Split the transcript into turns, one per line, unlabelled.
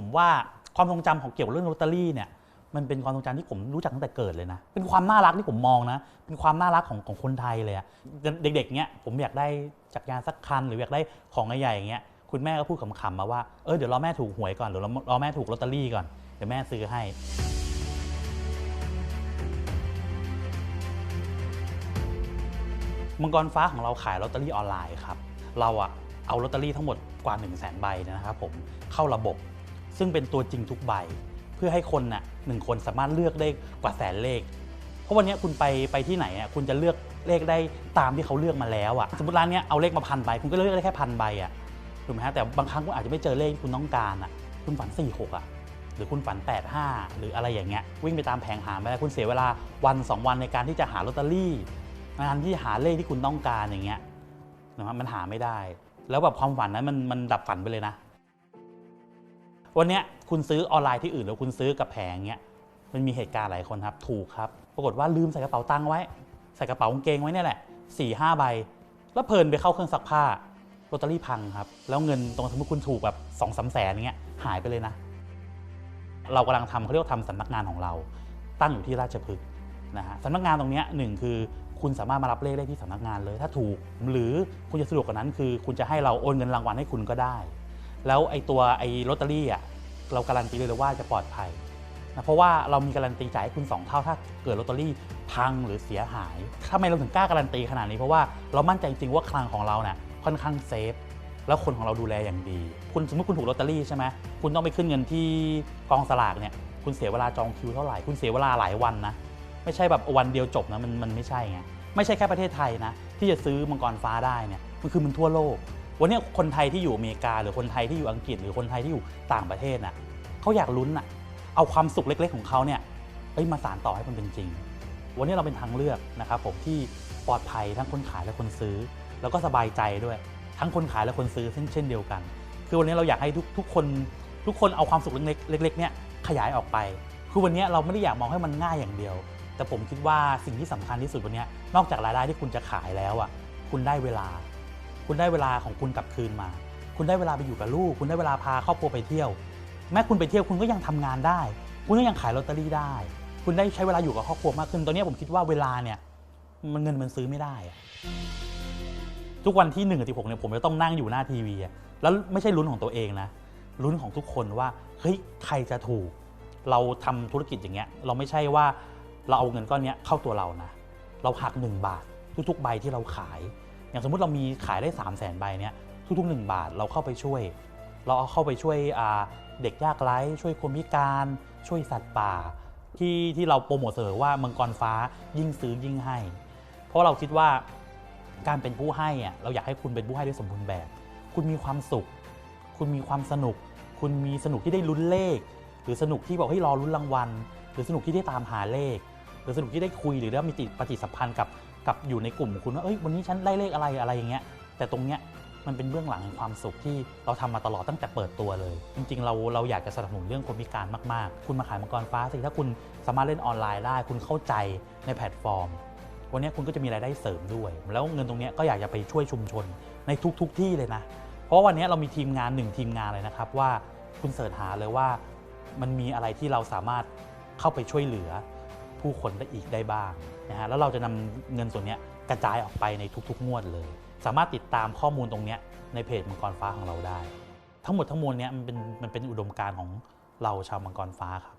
ผมว่าความทรงจำของเกี่ยวกับเรื่องลอตเตอรี่เนี่ยมันเป็นความทรงจำที่ผมรู้จักตั้งแต่เกิดเลยนะ เป็นความน่ารักที่ผมมองนะ เป็นความน่ารักของของคนไทยเลยอะเด็กๆเนี้ยผมอยากได้จักรยานสักคัน หรืออยากได้ของใหญ่ๆอย่างเงี้ย คุณแม่ก็พูดขำๆมาว่า เออเดี๋ยวรอแม่ถูกหวยก่อนเดี๋ยวรอรอแม่ถูกลอตเตอรี่ก่อน เดี๋ยวแม่ซื้อให้ มังกรฟ้าของเราขายลอตเตอรี่ออนไลน์ครับ เราอะเอาลอตเตอรี่ทั้งหมดกว่า 1 0 0 0 0แสนใบนะครับผมเข้าระบบ ซึ่งเป็นตัวจริงทุกใบ เพื่อให้คนน่ะหนึ่งคนสามารถเลือกได้กว่าแสนเลข เพราะวันนี้คุณไปไปที่ไหนอะคุณจะเลือกเลขได้ตามที่เขาเลือกมาแล้วอะสมมติร้านเนี้ยเอาเลขมาพันใบคุณก็เลือกได้แค่พันใบอะถูกไหมฮะแต่บางครั้งคุณอาจจะไม่เจอเลขที่คุณต้องการอะคุณฝัน4 6อะหรือคุณฝัน 8 5 หรืออะไรอย่างเงี้ยวิ่งไปตามแผงหาไม่ได้คุณเสียเวลาวัน 2 วันในการที่จะหาลอตเตอรี่งานที่หาเลขที่คุณต้องการอย่างเงี้ยนะครับมันหาไม่ได้ แล้วแบบความฝันนั้นมันมันดับฝันไปเลยนะ วันเนี้ยคุณซื้อออนไลน์ที่อื่นแล้วคุณซื้อกับแผงเงี้ยมันมีเหตุการณ์หลายคนครับ ถูกครับ ปรากฏว่าลืมใส่กระเป๋าตังค์ไว้ ใส่กระเป๋ากางเกงไว้เนี่ยแหละสี่ห้าใบ แล้วเพลินไปเข้าเครื่องซักผ้าลอตเตอรี่พังครับ แล้วเงินตรงสมมติคุณถูกแบบสองสามแสนเงี้ยหายไปเลยนะ เรากำลังทำเขาเรียกว่าทำสำนักงานของเรา ตั้งอยู่ที่ราชพฤกษ์นะฮะสำนักงานตรงเนี้ยหนึ่งคือคุณสามารถมารับเลขได้ที่สำนักงานเลย ถ้าถูกหรือคุณจะสะดวกกว่านั้นคือ คุณจะให้เราโอนเงินรางวัลให้คุณก็ได้ แล้วไอ้ตัวไอ้ลอตเตอรี่อะเราการันตีเลยว่าจะปลอดภัยนะเพราะว่าเรามีการันตีจ่ายให้คุณ 2 เท่าถ้าเกิดลอตเตอรี่พังหรือเสียหายทำไมเราถึงกล้าการันตีขนาดนี้เพราะว่าเรามั่นใจจริงว่าคลังของเราเนี่ยค่อนข้างเซฟแล้วคนของเราดูแลอย่างดี คุณสมมติคุณถูกลอตเตอรี่ใช่ไหมคุณต้องไปขึ้นเงินที่กองสลากเนี่ยคุณเสียเวลาจองคิวเท่าไหร่ คุณเสียเวลาหลายวันนะ ไม่ใช่แบบวันเดียวจบนะมันมันไม่ใช่ไงไม่ใช่แค่ประเทศไทยนะ ที่จะซื้อมังกรฟ้าได้เนี่ยมันคือมันทั่วโลก วันนี้คนไทยที่อยู่อเมริกา หรือคนไทยที่อยู่อังกฤษ หรือคนไทยที่อยู่ต่างประเทศน่ะเขาอยากลุ้นน่ะเอาความสุขเล็กๆของเขาเนี่ยเอ้ยมาสานต่อให้มันเป็นจริง วันนี้เราเป็นทางเลือกนะครับผมที่ปลอดภัยทั้งคนขายและคนซื้อ แล้วก็สบายใจด้วย ทั้งคนขายและคนซื้อเช่นเช่นเดียวกัน คือวันนี้เราอยากให้ทุกทุกคนทุกคนเอาความสุขเล็กๆเล็กๆเนี่ยขยายออกไป คือวันนี้เราไม่ได้อยากมองให้มันง่ายอย่างเดียว แต่ผมคิดว่าสิ่งที่สำคัญที่สุดวันนี้นอกจากรายได้ที่คุณจะขายแล้วอะคุณได้เวลา คุณได้เวลาของคุณกลับคืนมา คุณได้เวลาไปอยู่กับลูก คุณได้เวลาพาครอบครัวไปเที่ยว แม้คุณไปเที่ยวคุณก็ยังทำงานได้ คุณก็ยังขายลอตเตอรี่ได้ คุณได้ใช้เวลาอยู่กับครอบครัวมากขึ้นตอนนี้ผมคิดว่าเวลาเนี่ยมันเงินมันซื้อไม่ได้ทุกวันที่1นึ่งถึงหกเนี่ยผมจะต้องนั่งอยู่หน้าทีวีแล้วไม่ใช่ลุ้นของตัวเองนะลุ้นของทุกคนว่าเฮ้ยใครจะถูก เราทำธุรกิจอย่างเงี้ยเราไม่ใช่ว่าเราเอาเงินก้อนเนี้ยเข้าตัวเรานะ เราหัก 1 บาททุกๆ ใบที่เราขาย อย่างสมมุติเรามีขายได้ 3 0 0แสนใบเนี้ยทุกๆ 1 บาทเราเข้าไปช่วย เราเอาเข้าไปช่วยเด็กยากไร้ ช่วยคนพิการช่วยสัตว์ป่า ที่ที่เราโปรโมทเสมอว่ามังกรฟ้ายิ่งซื้อยิ่งให้ เพราะเราคิดว่าการเป็นผู้ให้อะเราอยากให้คุณเป็นผู้ให้ด้วยสมบูรณ์แบบ คุณมีความสุข คุณมีความสนุก คุณมีสนุกที่ได้ลุ้นเลข หรือสนุกที่บอกให้รอลุ้นรางวัล หรือสนุกที่ได้ตามหาเลข หรือสนุกที่ได้คุยหรือได้มีปฏิสัมพันธ์กับ กับอยู่ในกลุ่มคุณว่าเอ้ยวันนี้ฉันได้เลขอะไรอะไรอย่างเงี้ย แต่ตรงเนี้ยมันเป็นเบื้องหลังแห่งความสุขที่เราทำมาตลอดตั้งแต่เปิดตัวเลย จริง ๆ เราเราอยากจะสนับสนุนเรื่องคนพิการมากๆ คุณมาขายมังกรฟ้าสิถ้าคุณสามารถเล่นออนไลน์ได้ คุณเข้าใจในแพลตฟอร์ม วันนี้คุณก็จะมีรายได้เสริมด้วย แล้วเงินตรงเนี้ยก็อยากจะไปช่วยชุมชนในทุกๆทที่เลยนะ เพราะวันนี้เรามีทีมงานหนึ่งทีมงานเลยนะครับว่าคุณเสิร์ชหาเลยว่ามันมีอะไรที่เราสามารถเข้าไปช่วยเหลือ ผู้คนได้อีกได้บ้างนะฮะแล้วเราจะนำเงินส่วนนี้กระจายออกไปในทุกๆ งวดเลย สามารถติดตามข้อมูลตรงนี้ในเพจมังกรฟ้าของเราได้ ทั้งหมดทั้งมวลเนี้ยมันเป็นมันเป็นอุดมการณ์ของเราชาวมังกรฟ้าครับ